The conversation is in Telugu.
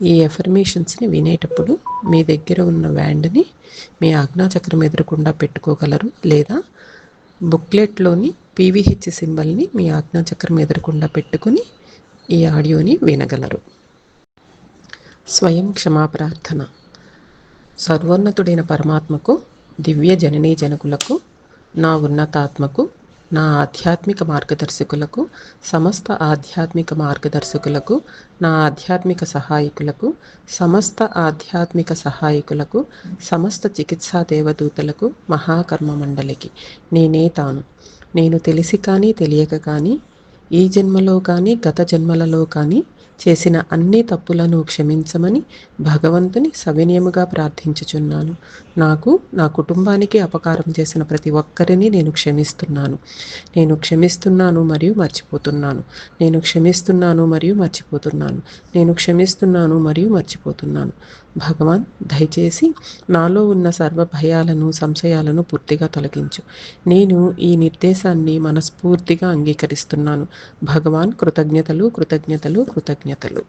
ఈ ఎఫర్మేషన్స్ని వినేటప్పుడు మీ దగ్గర ఉన్న వ్యాండ్ని మీ ఆజ్ఞాచక్రం ఎదురకుండా పెట్టుకోగలరు లేదా బుక్లెట్లోని పీవీహెచ్ సింబల్ని మీ ఆజ్ఞాచక్రం ఎదురకుండా పెట్టుకుని ఈ ఆడియోని వినగలరు. స్వయం క్షమాప్రార్థన సర్వోన్నతుడైన పరమాత్మకు దివ్య జననీ జనకులకు నా ఉన్నతాత్మకు నా ఆధ్యాత్మిక మార్గదర్శకులకు సమస్త ఆధ్యాత్మిక మార్గదర్శకులకు నా ఆధ్యాత్మిక సహాయకులకు సమస్త ఆధ్యాత్మిక సహాయకులకు సమస్త చికిత్సా దేవదూతలకు మహాకర్మ మండలికి. నేనే తాను. నేను తెలిసి కానీ తెలియక కానీ ఈ జన్మలో కానీ గత జన్మలలో కానీ చేసిన అన్ని తప్పులను క్షమించమని భగవంతుని సవినయముగా ప్రార్థించుచున్నాను. నాకు నా కుటుంబానికి అపకారం చేసిన ప్రతి ఒక్కరిని నేను క్షమిస్తున్నాను. నేను క్షమిస్తున్నాను మరియు మర్చిపోతున్నాను. నేను క్షమిస్తున్నాను మరియు మర్చిపోతున్నాను. నేను క్షమిస్తున్నాను మరియు మర్చిపోతున్నాను. భగవాన్ దయచేసి నాలో ఉన్న సర్వ భయాలను సంశయాలను పూర్తిగా తొలగించు. నేను ఈ నిర్దేశాన్ని మనస్ఫూర్తిగా అంగీకరిస్తున్నాను. భగవాన్ కృతజ్ఞతలు కృతజ్ఞతలు కృతజ్ఞ కృతజ్ఞతలు